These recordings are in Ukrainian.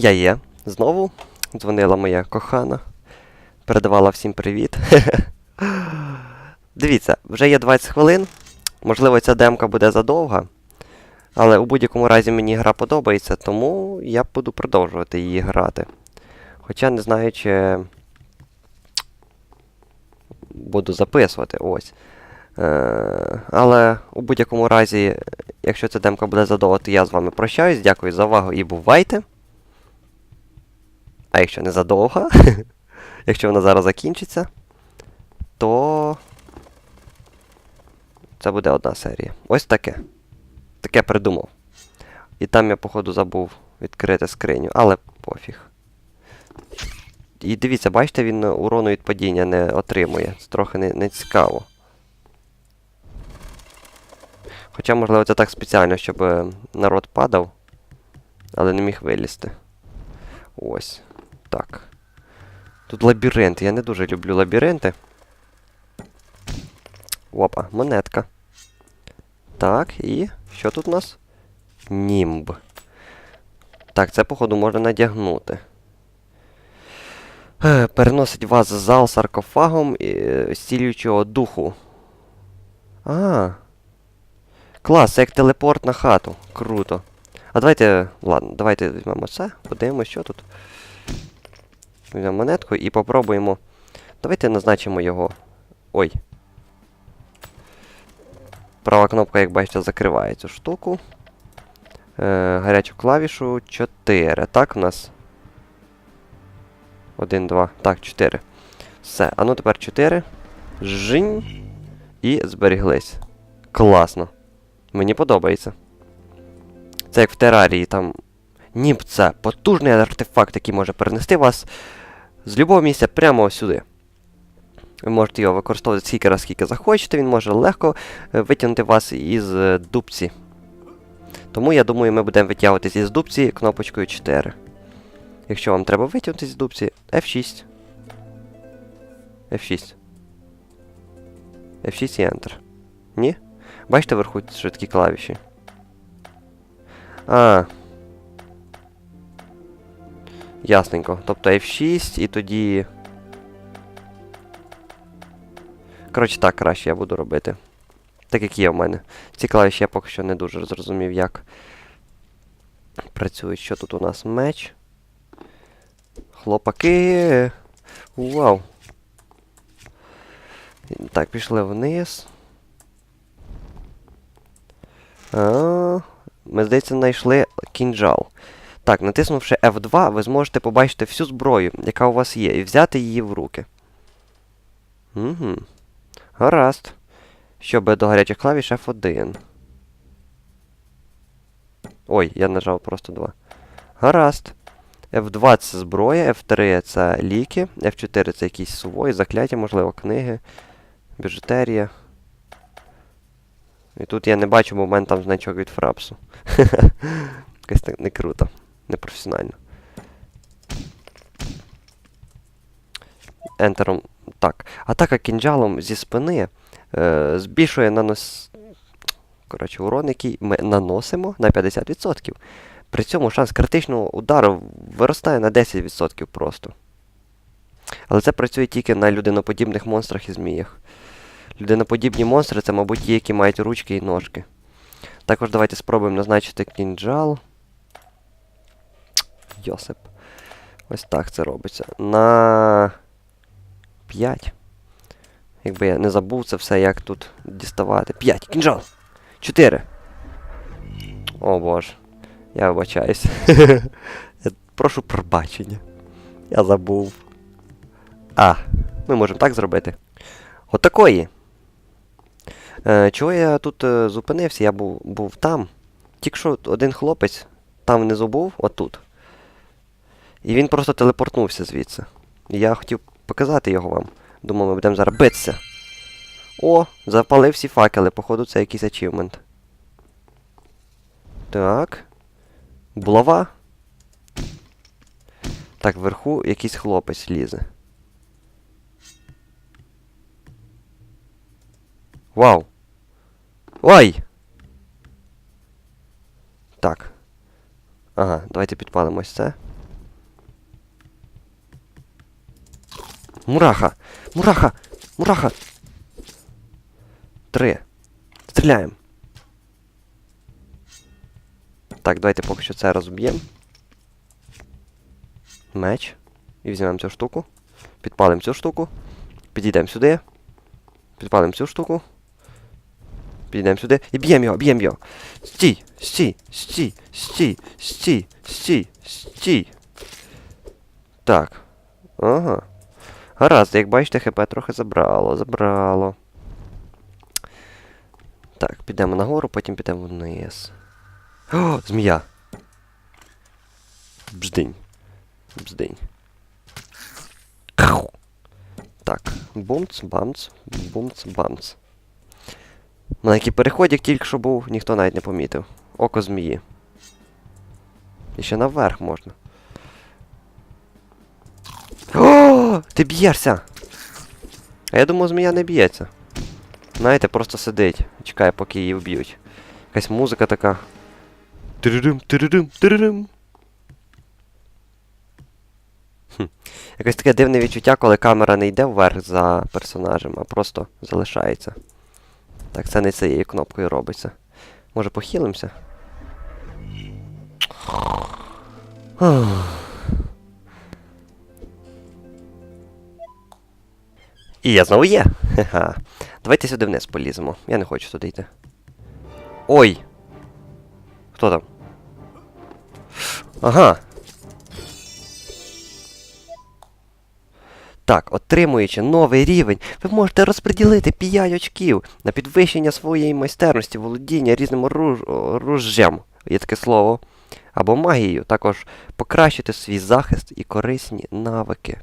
Я є. Знову дзвонила моя кохана. Передавала всім привіт. Дивіться, вже є 20 хвилин. Можливо, ця демка буде задовга. Але у будь-якому разі мені гра подобається, тому я буду продовжувати її грати. Хоча не знаю, чи буду записувати ось. Е, але у будь-якому разі, якщо ця демка буде задовга, то я з вами прощаюсь. Дякую за увагу і бувайте. А якщо не задовго, якщо вона зараз закінчиться, то це буде одна серія. Ось таке. Таке придумав. І там я, походу, забув відкрити скриню, але пофіг. І дивіться, бачите, він урону від падіння не отримує. Це трохи не, не цікаво. Хоча, можливо, це так спеціально, щоб народ падав, але не міг вилізти. Ось. Так. Тут лабіринт. Я не дуже люблю лабіринти. Опа, монетка. Так, і що тут у нас? Німб. Так, це, походу, можна надягнути. Е, Переносить вас в зал саркофагом е, зцілюючого духу. А. Клас, як телепорт на хату. Круто. А давайте. Ладно, давайте візьмемо це, подивимося, що тут. Візьмемо монетку і попробуємо. Давайте назначимо його. Ой. Права кнопка, як бачите, закриває цю штуку. Е, гарячу клавішу 4. Так, у нас. 1, 2. Так, 4. Все. А ну тепер 4. Жинь. І зберіглись. Класно. Мені подобається. Це як в терарії там. Німб це потужний артефакт, який може перенести вас з любого місця прямо сюди. Ви можете його використовувати скільки раз, скільки захочете, він може легко е, витягнути вас із е, дубці. Тому я думаю, ми будемо витягуватись із дубці кнопочкою 4. Якщо вам треба витягнути з дубці, F6. F6. F6 і Enter. Ні? Бачите вверху швидкі клавіші? А. Ясненько. Тобто F6 і тоді. Коротше, так краще я буду робити. Так як є в мене. Ці клавіші я поки що не дуже зрозумів, як працюють. Що тут у нас? Меч. Хлопаки. Вау. Так, пішли вниз. А, ми, здається, знайшли кінжал. Так, натиснувши F2, ви зможете побачити всю зброю, яка у вас є, і взяти її в руки. Угу. Гаразд. Щоб до гарячих клавіш F1. Ой, я нажав просто 2. Гаразд. F2 це зброя, F3 це ліки, F4 це якісь сувої, закляття, можливо, книги, біжутерія. І тут я не бачу, бо в мене там значок від фрапсу. Якось так не круто, непрофесіонально. Ентером. Так. Атака кінджалом зі спини е, збільшує нанос... Коротше, урон, який ми наносимо на 50%. При цьому шанс критичного удару виростає на 10% просто. Але це працює тільки на людиноподібних монстрах і зміях. Людиноподібні монстри це, мабуть, ті, які мають ручки і ножки. Також давайте спробуємо назначити кінджал. Йосип. Ось так це робиться. На 5. Якби я не забув це все, як тут діставати. 5. Кінжал! 4. О боже. Я вибачаюсь. Прошу пробачення. Я забув. А, ми можемо так зробити. Отакої. Е, чого я тут е, зупинився? Я був, був там. Тільки що один хлопець там внизу був, отут. І він просто телепортнувся звідси. Я хотів показати його вам. Думав, ми будемо зараз битися. О, запалив всі факели, походу, це якийсь ачівмент. Так. Булава. Так, вверху якийсь хлопець лізе. Вау! Ой! Так. Ага, давайте підпалимо ось це. Мураха! Мураха! Мураха! Три. Стріляємо. Так, давайте поки що це розб'ємо. Меч. І візьмемо цю штуку. Підпалимо цю штуку. Підійдемо сюди. Підпалимо цю штуку. Підійдемо сюди. І б'ємо його, б'ємо його. Стій! Стій! Стій! Стій! Стій! Стій! Стій! Так. Ага. Гаразд, як бачите, ХП трохи забрало, забрало. Так, підемо нагору, потім підемо вниз. О, змія! Бздинь. Кау. Так, бумц, бамц, бумц, бамц. Маленький переходик тільки що був, ніхто навіть не помітив. Око змії. І ще наверх можна. О, ти б'єшся! А я думав, змія не б'ється. Знаєте, просто сидить, чекає, поки її вб'ють. Якась музика така. Тиририм, тиририм, тиририм. Хм. Якось таке дивне відчуття, коли камера не йде вверх за персонажем, а просто залишається. Так, це не цією кнопкою робиться. Може похилимося? І я знову є. Ха-ха. Давайте сюди вниз поліземо. Я не хочу туди йти. Ой! Хто там? Ага. Так, отримуючи новий рівень, ви можете розподілити 5 очків на підвищення своєї майстерності, володіння різним оруж- оружжям, є таке слово, або магією, також покращити свій захист і корисні навики.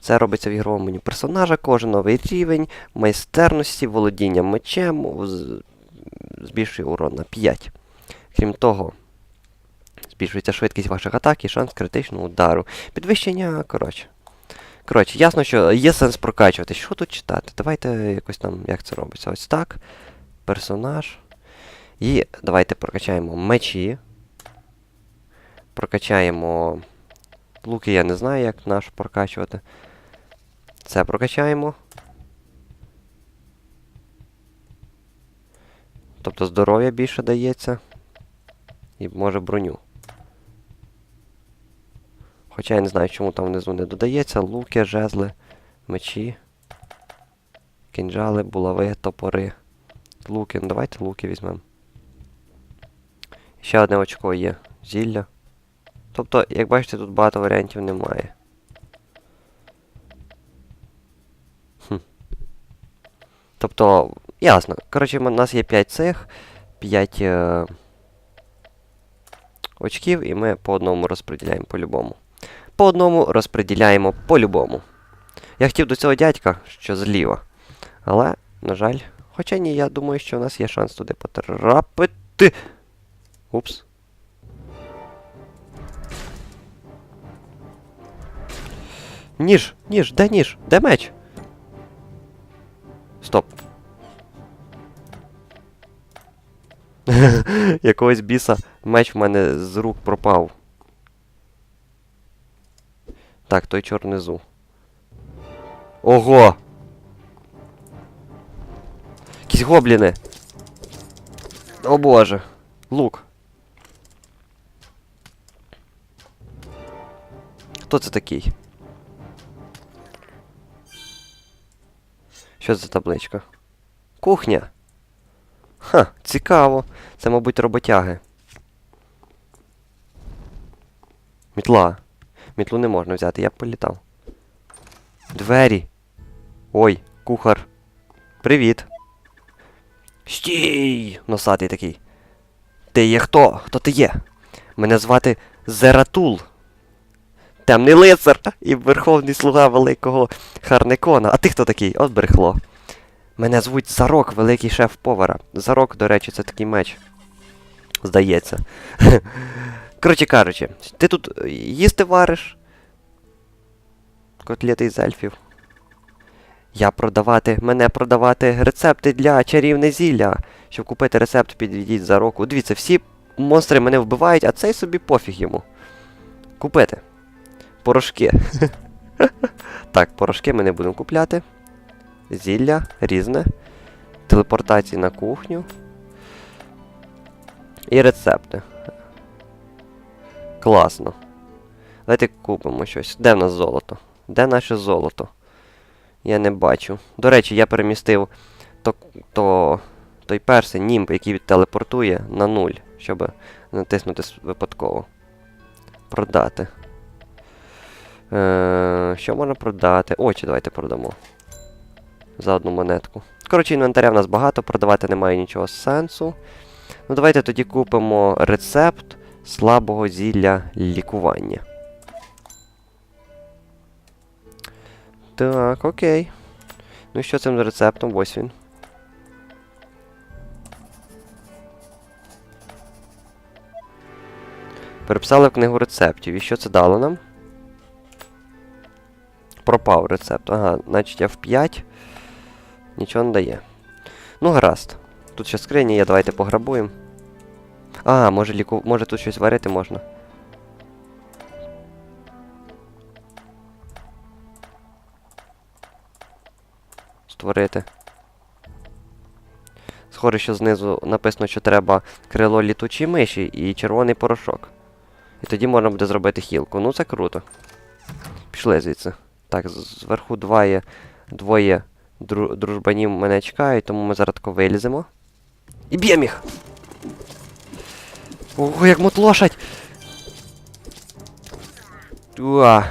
Це робиться в ігровому меню персонажа, кожен новий рівень майстерності, володіння мечем збільшує урон на 5. Крім того, збільшується швидкість ваших атак і шанс критичного удару. Підвищення, коротше. Коротше, ясно, що є сенс прокачувати. Що тут читати? Давайте якось там, як це робиться. Ось так. Персонаж. І давайте прокачаємо мечі. Прокачаємо. Луки я не знаю, як наш прокачувати. Це прокачаємо. Тобто здоров'я більше дається. І може броню. Хоча я не знаю, чому там внизу не додається. Луки, жезли, мечі, кінжали, булави, топори. Луки. Ну давайте луки візьмемо. Ще одне очко є. Зілля. Тобто, як бачите, тут багато варіантів немає. Тобто, ясно. Коротше, у нас є 5 цих, 5 е... очків, і ми по одному розподіляємо по-любому. По одному розподіляємо по-любому. Я хотів до цього дядька, що зліва. Але, на жаль, хоча ні, я думаю, що у нас є шанс туди потрапити. Упс. Ніж, ніж, де ніж? Де меч? Якогось біса меч в мене з рук пропав. Так, той чор внизу. Ого! Якісь гобліни. О боже. Лук. Хто це такий? Що це за табличка? Кухня. Ха, цікаво. Це, мабуть, роботяги. Мітла. Мітлу не можна взяти, я б політав. Двері. Ой, кухар. Привіт. Стій! Носатий такий. Ти є хто? Хто ти є? Мене звати Зератул. Темний лицар і верховний слуга великого Харникона. А ти хто такий? От брехло. Мене звуть Зарок, великий шеф повара. Зарок, до речі, це такий меч. Здається. Коротше кажучи, ти тут е, їсти вариш? Котлети з ельфів. Я продавати, мене продавати рецепти для чарівне зілля. Щоб купити рецепт, підійдіть за року. Дивіться, всі монстри мене вбивають, а цей собі пофіг йому. Купити. Порошки. так, порошки ми не будемо купляти. Зілля різне. Телепортації на кухню. І рецепти. Класно. Давайте купимо щось. Де в нас золото? Де наше золото? Я не бачу. До речі, я перемістив то, то, той персий німб, який телепортує на нуль, щоб натиснути випадково. Продати. Е, що можна продати? Очі давайте продамо. За одну монетку. Коротше, інвентаря в нас багато, продавати немає нічого сенсу. Ну, давайте тоді купимо рецепт слабого зілля лікування. Так, окей. Ну і що цим рецептом? Ось він. Переписали в книгу рецептів. І що це дало нам? Пропав рецепт. Ага, значить F5. Нічого не дає. Ну, гаразд. Тут ще скрині є, давайте пограбуємо. А, може ліку... може тут щось варити можна. Створити. Схоже, що знизу написано, що треба крило літучої миші і червоний порошок. І тоді можна буде зробити хілку. Ну це круто. Пішли звідси. Так, зверху двоє, двоє дру, дружбанів мене чекають, тому ми зараз тако виліземо. І б'ємо їх! Ого, як мотлошать! Уа!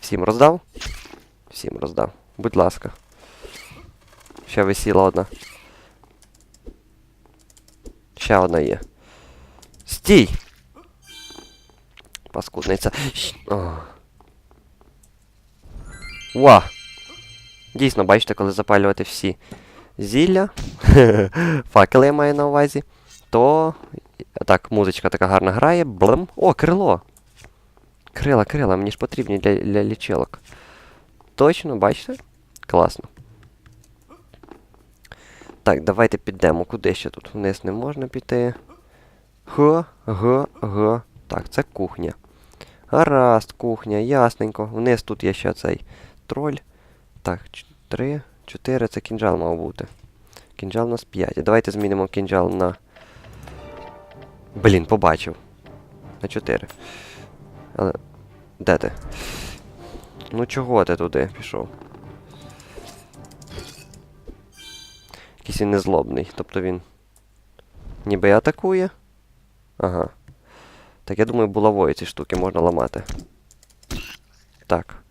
Всім роздав? Всім роздав. Будь ласка. Ще висіла одна. Ще одна є. Стій! Паскудниця. Уа! Дійсно, бачите, коли запалювати всі зілля, факели я маю на увазі, то. Так, музичка така гарна грає. Блем. О, крило! Крила, крила, мені ж потрібні для, для лічилок. Точно, бачите? Класно. Так, давайте підемо. Куди ще тут? Вниз не можна піти. Г, Г, Г. Так, це кухня. Гаразд, кухня, ясненько. Вниз тут є ще цей троль. Так, ч- три, чотири, це кінжал мав бути. Кінжал у нас 5. Давайте змінимо кінжал на. Блін, побачив. На 4. Але. Де ти? Ну чого ти туди пішов? Якийсь він незлобний, тобто він. Ніби атакує. Ага. Так, я думаю, булавою ці штуки можна ламати. Так.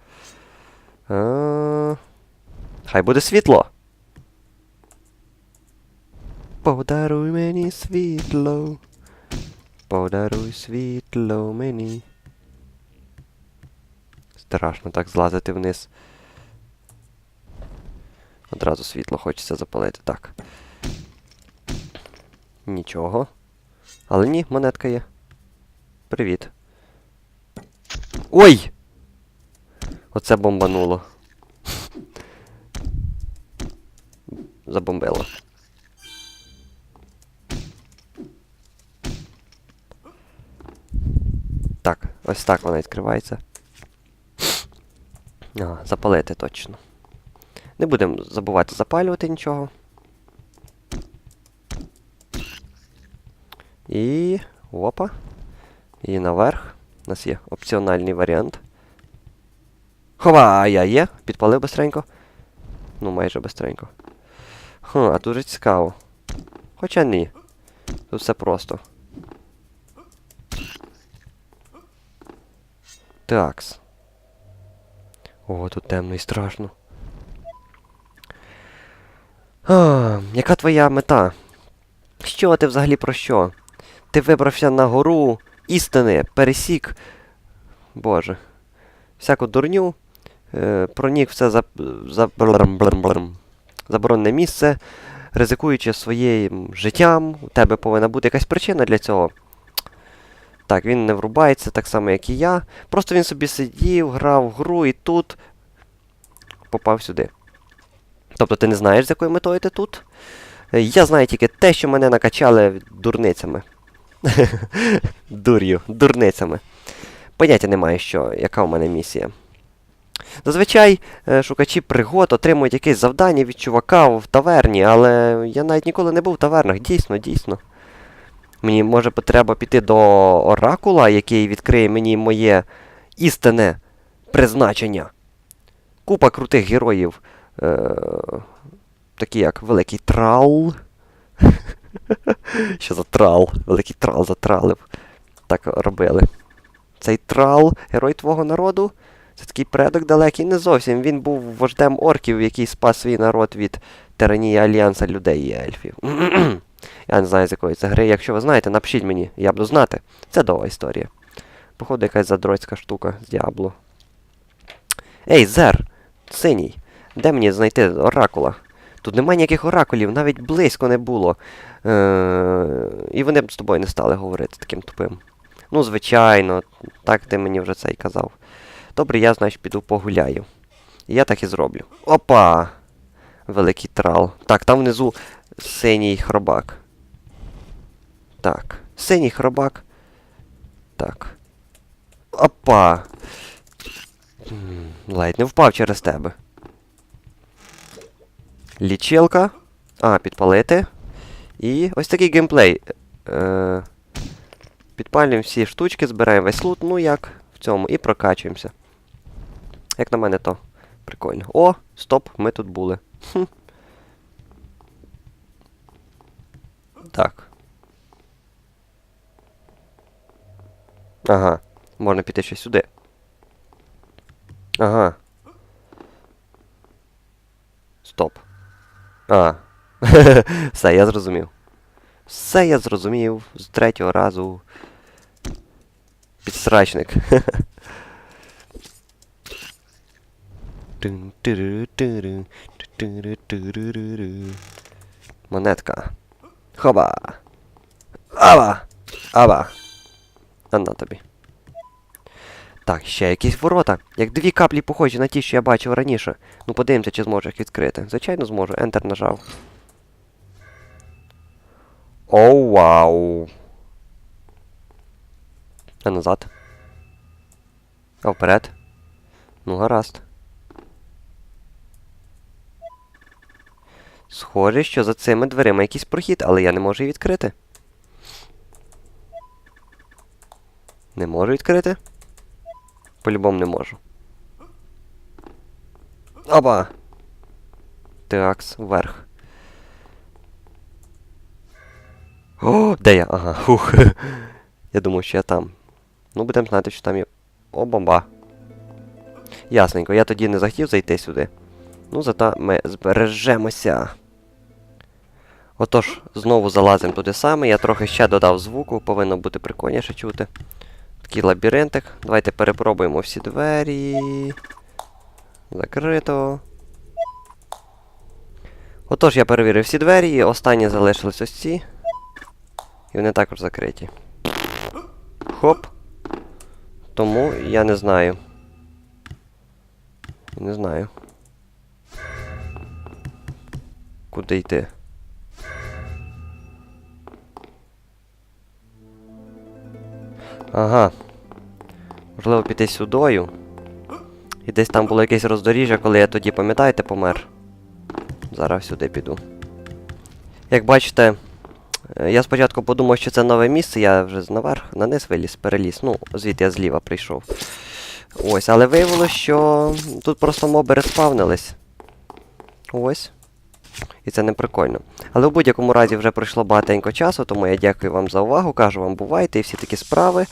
А... Хай буде світло. Подаруй мені світло. Подаруй світло мені. Страшно так злазити вниз. Одразу світло хочеться запалити. Так. Нічого. Але ні, монетка є. Привіт. Ой! Оце бомбануло. Забомбило. Так, ось так вона відкривається. Ага, запалити точно. Не будемо забувати запалювати нічого. І. Опа. І наверх. У нас є опціональний варіант. Хова, я є. Підпалив бистренько. Ну, майже бистренько. Хм, а дуже цікаво. Хоча ні. Тут все просто. Такс. О, тут темно і страшно. А, яка твоя мета? Що ти взагалі про що? Ти вибрався на гору істини, пересік. Боже. Всяку дурню. Е, пронік все за, за заборонене місце, ризикуючи своїм життям. У тебе повинна бути якась причина для цього. Так, він не врубається, так само, як і я. Просто він собі сидів, грав в гру і тут попав сюди. Тобто ти не знаєш, з якою метою ти тут. Е, Я знаю тільки те, що мене накачали дурницями. Дур'ю, дурницями. Поняття немає, що, яка у мене місія. Зазвичай е, шукачі пригод отримують якесь завдання від чувака в таверні, але я навіть ніколи не був в тавернах. Дійсно, дійсно. Мені може потреба піти до оракула, який відкриє мені моє істинне призначення. Купа крутих героїв, е, такі як Великий Трал. Що за трал? Великий трал затралив. Так робили. Цей трал, герой твого народу, це такий предок далекий, не зовсім. Він був вождем орків, який спас свій народ від тиранії альянса людей і ельфів. Я не знаю, з якої це гри. Якщо ви знаєте, напишіть мені, я буду знати. Це довга історія. Походу, якась задротська штука з Діабло. Ей, Зер! Синій! Де мені знайти оракула? Тут немає ніяких оракулів, навіть близько не було. Е- і вони б з тобою не стали говорити таким тупим. Ну, звичайно, так ти мені вже це й казав. Добре, я, значить, піду погуляю. Я так і зроблю. Опа! Великий трал. Так, там внизу синій хробак. Так. Синій хробак. Так. Опа! Ледь не впав через тебе. Лічилка. А, підпалити. І ось такий геймплей. Е, підпалюємо всі штучки, збираємо весь лут, ну як в цьому, і прокачуємося. Як на мене, то прикольно. О, стоп, ми тут були. Хм. Так. Ага. Можна піти ще сюди. Ага. Стоп. А. Все, я зрозумів. Все я зрозумів з третього разу. Підсрачник. Монетка. Хоба! Аба! Аба! А на тобі. Так, ще якісь ворота. Як дві каплі похожі на ті, що я бачив раніше. Ну подивимося, чи зможу їх відкрити. Звичайно, зможу. Enter нажав. Оу, вау. А назад. А вперед. Ну, гаразд. Схоже, що за цими дверима якийсь прохід, але я не можу її відкрити. Не можу відкрити? По-любому не можу. Оба! Такс, вверх. О, де я? Ага, хух. Я думав, що я там. Ну, будемо знати, що там є. О, бомба. Ясненько, я тоді не захотів зайти сюди. Ну, зато ми збережемося. Отож, знову залазимо туди саме. Я трохи ще додав звуку, повинно бути прикольніше чути. Такий лабіринтик. Давайте перепробуємо всі двері. Закрито. Отож, я перевірив всі двері, і останні залишились ось ці. І вони також закриті. Хоп. Тому я не знаю. Не знаю. Куди йти? Ага. Можливо, піти сюдою. І десь там було якесь роздоріжжя, коли я тоді, пам'ятаєте, помер. Зараз сюди піду. Як бачите, е, я спочатку подумав, що це нове місце, я вже наверх, на низ виліз, переліз. Ну, звідти я зліва прийшов. Ось, але виявилося, що тут просто моби респавнились. Ось. І це не прикольно. Але в будь-якому разі вже пройшло багатенько часу, тому я дякую вам за увагу, кажу вам бувайте і всі такі справи.